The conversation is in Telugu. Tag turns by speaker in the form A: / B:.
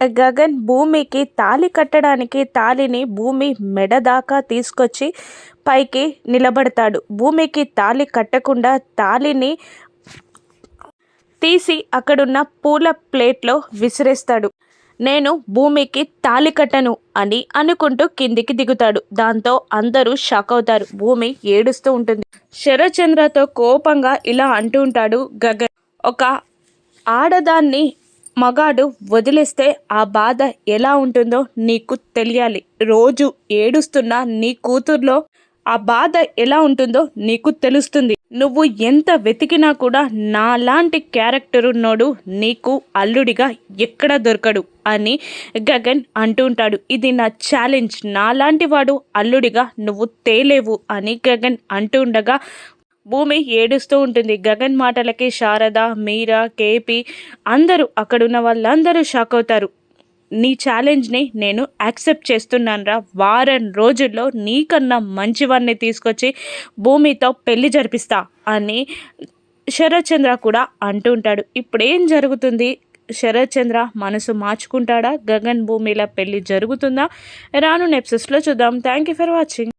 A: గగన్ భూమికి తాళి కట్టడానికి తాళిని భూమి మెడ దాకా తీసుకొచ్చి పైకి నిలబడతాడు. భూమికి తాళి కట్టకుండా తాళిని తీసి అక్కడున్న పూల ప్లేట్లో విసిరేస్తాడు. నేను భూమికి తాళి కట్టను అని అనుకుంటూ కిందికి దిగుతాడు. దాంతో అందరూ షాక్ అవుతారు. భూమి ఏడుస్తూ ఉంటుంది. శరచంద్రతో కోపంగా ఇలా అంటూ ఉంటాడు గగన్. ఒక ఆడదాన్ని మగాడు వదిలేస్తే ఆ బాధ ఎలా ఉంటుందో నీకు తెలియాలి. రోజు ఏడుస్తున్న నీ కూతుర్లో ఆ బాధ ఎలా ఉంటుందో నీకు తెలుస్తుంది. నువ్వు ఎంత వెతికినా కూడా నాలాంటి క్యారెక్టర్ ఉన్నోడు నీకు అల్లుడిగా ఎక్కడ దొరకడు అని గగన్ అంటుంటాడు ఇది నా ఛాలెంజ్. నాలాంటి వాడు అల్లుడిగా నువ్వు తేలేవు అని గగన్ అంటూ ఉండగా భూమి ఏడుస్తూ ఉంటుంది. గగన్ మాటలకి శారద మీరా కేపీ అందరూ అక్కడున్న వాళ్ళందరూ షాక్ అవుతారు. నీ ఛాలెంజ్ని నేను యాక్సెప్ట్ చేస్తున్నానురా వారం రోజుల్లో నీకన్నా మంచివన్నీ తీసుకొచ్చి భూమితో పెళ్ళి జరిపిస్తా అని శరత్చంద్ర కూడా అంటూ ఉంటాడు. ఇప్పుడేం జరుగుతుంది? శరత్చంద్ర మనసు మార్చుకుంటాడా? గగన్ భూమిల పెళ్ళి జరుగుతుందా? రాను నెప్సెస్లో చూద్దాం. Thank you for watching